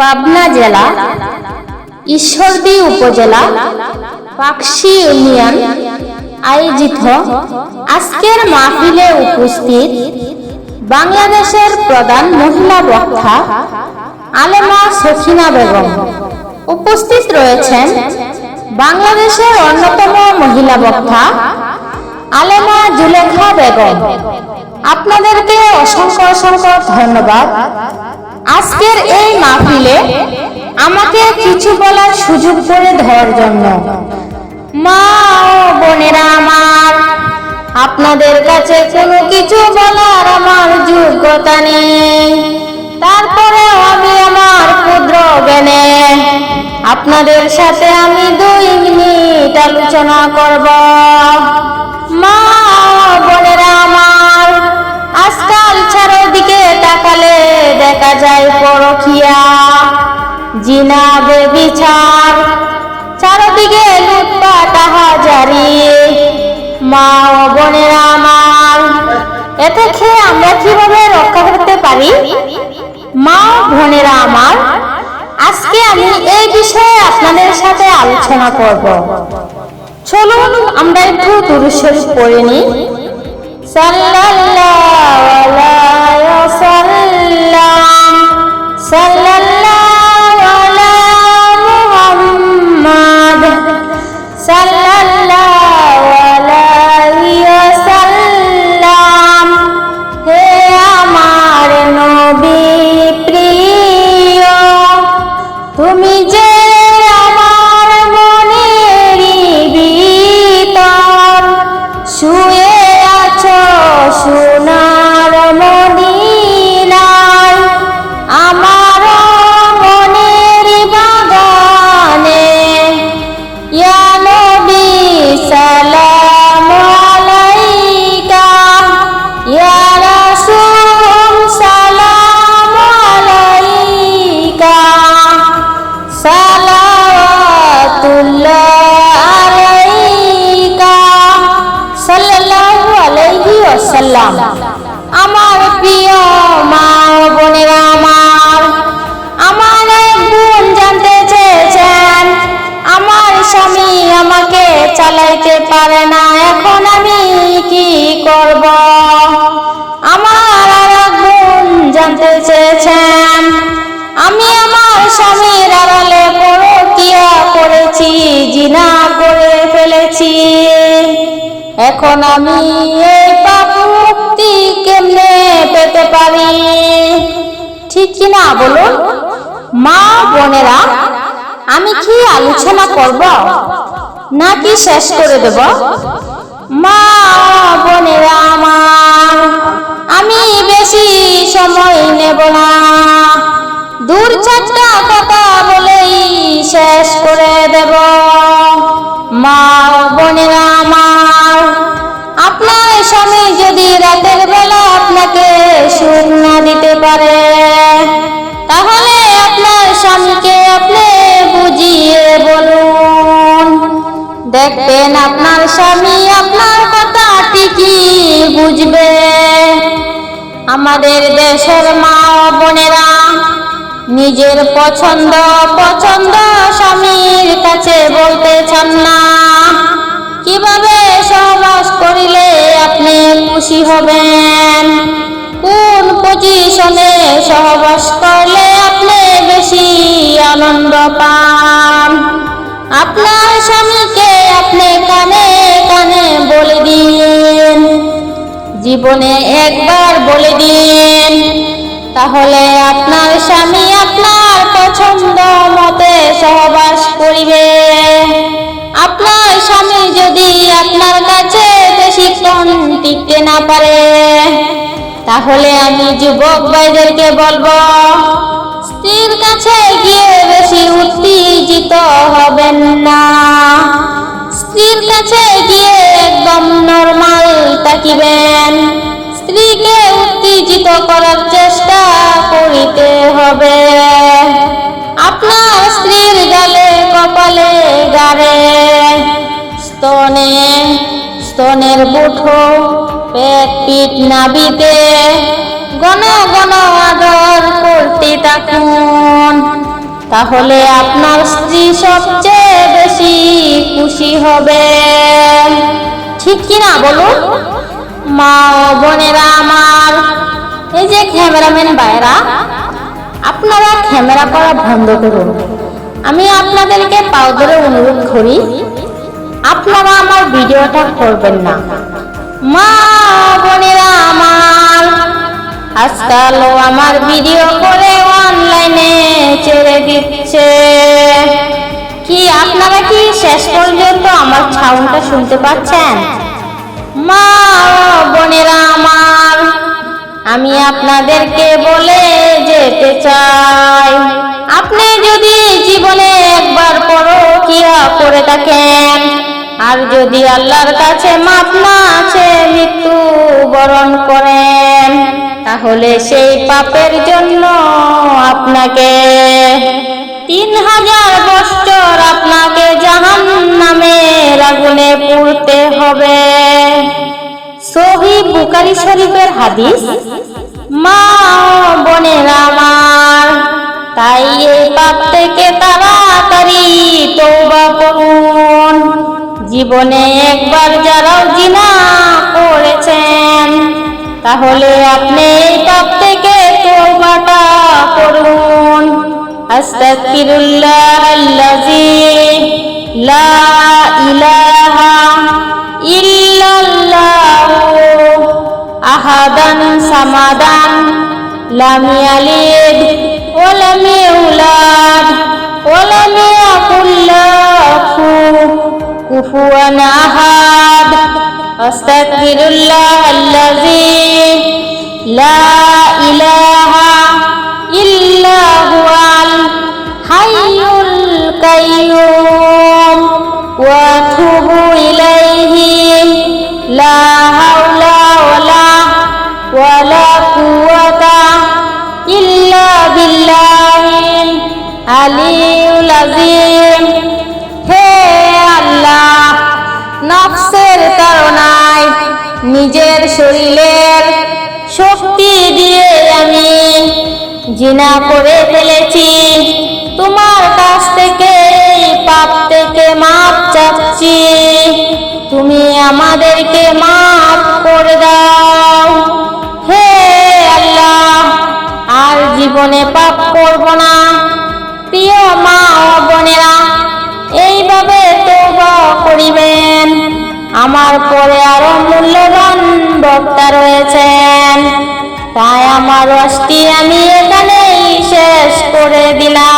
পাবনা জেলা, ঈশ্বরদী উপজেলা, পাকশি ইউনিয়ন আয়োজিত আজকের মাহফিলে উপস্থিত বাংলাদেশের প্রধান মহিলা বক্তা আলেমা সখিনা বেগম। উপস্থিত রয়েছেন বাংলাদেশের অন্যতম মহিলা বক্তা আলেমা জুলেখা বেগম। আপনাদেরকে অসংখ্য অসংখ্য ধন্যবাদ। আজকের এই মাহফিলে আমাকে কিছু বলার সুযোগ করে দেওয়ার জন্য। মা ও বোনেরা আমার, আপনাদের কাছে কোনো কিছু বলার আমার যোগ্যতা নেই। তারপরে আমি আমার ক্ষুদ্র জ্ঞানে আপনাদের সাথে আমি দুই মিনিট আলোচনা করব। দেখা যায় পরখিয়া জিনা বেবিচার। চারদিকে লুটপাট হাজারি মা ও বোনেরা আমার, এ থেকে আমরা কীভাবে রক্ষা করতে পারি? মা বোনেরা আমার, আজকে আমি এই বিষয়ে আপনাদের সাথে আলোচনা করব। চলুন আমরা একটু দুরুশরীফ পড়ে নিই। সাল্লাল্লাহু আলাইহি তুমি যে ওয়াসাল্লাম আমার প্রিয় মা বোনেরা আমার আমার বোন জানতে চেয়েছেন, আমার স্বামী আমাকে চালাইতে পারে না, এখন আমি কি করব? আমার আর বোন জানতে চেয়েছেন, আমি আমার স্বামীর আড়ালে পরকিয়া করেছি, জিনা করে ফেলেছি, এখন আমি না বলুন মা বোনেরা, আমি কি আলোচনা করব? নাকি শেষ করে দেব? মা বোনেরা আমার, আমি বেশি সময় নেব না। দূর চারটা কথা আমাদের দেশের মা বোনেরা, নিজের পছন্দ পছন্দ স্বামীর কাছে বলতে চান না। কীভাবে সহবাস করিলে আপনি খুশি হবেন? কোন পজিশনে সহবাস করলে আপনি বেশি আনন্দ পান? আপনার স্বামীকে জীবনে একবার বলে দিন, তাহলে আপনার স্বামী আপনার পছন্দ মতে সহবাস করিবে। আপনার স্বামী যদি আপনার কাছে বেশিক্ষণ টিকতে না পারে, তাহলে আমি যুবক ভাইদেরকে বলব, স্ত্রীর কাছে গিয়ে বেশি হবে। আপনার স্ত্রীর গালে কপালে গারে। স্তনে, স্তনের বুঠো, পেট পিঠ নাবিতে ঘন ঘন আদর করতে থাকুন। তাহলে আপনার স্ত্রী সবচেয়ে বেশি খুশি হবে। ঠিক কি না বলুন? মা বোনেরা আমার, এই যে ক্যামেরাম্যান বাইরা আপনারা ক্যামেরা করা বন্ধ করুন। আমি আপনাদেরকে পাও ধরে অনুরোধ করি, আপনারা আমার ভিডিওটা করবেন না। মা বোনেরা আমার, আজকাল আমার ভিডিও করে অনলাইনে ছেড়ে দিচ্ছে। কি আপনারা কি শেষ পর্যন্ত আমার সাউন্ডটা শুনতে পাচ্ছেন? মা বোনেরা আমার আমি আপনাদেরকে বলে যেতে চাই। আপনি যদি জীবনে একবার পরকিয়া করে থাকেন, আর যদি আল্লাহর কাছে মাপ না আছে মৃত্যু বরণ করেন, তাহলে সেই পাপের জন্য আপনাকে তিন হাজার বছর আপনাকে জাহান নামের আগুনে পুড়তে হবে। সহি বুকারি শরীফের হাদিস, মা বোনেরা আমার, তাই এই পাপ থেকে তাড়াতাড়ি তৌবা করুন। জীবনে একবার যারাও জিনা করেছেন, তাহলে আপনি এই পাপ থেকে তৌবাটা করুন। আস্তাগফিরুল্লাহ আল্লাযী لم يلد ولم يولد ولم يكن له كفوا أحد. أستغفر الله الذي لا হে আল্লাহ নফসের তাড়নায় নিজের শরীরের শক্তি দিয়ে আমি জিনা করে dila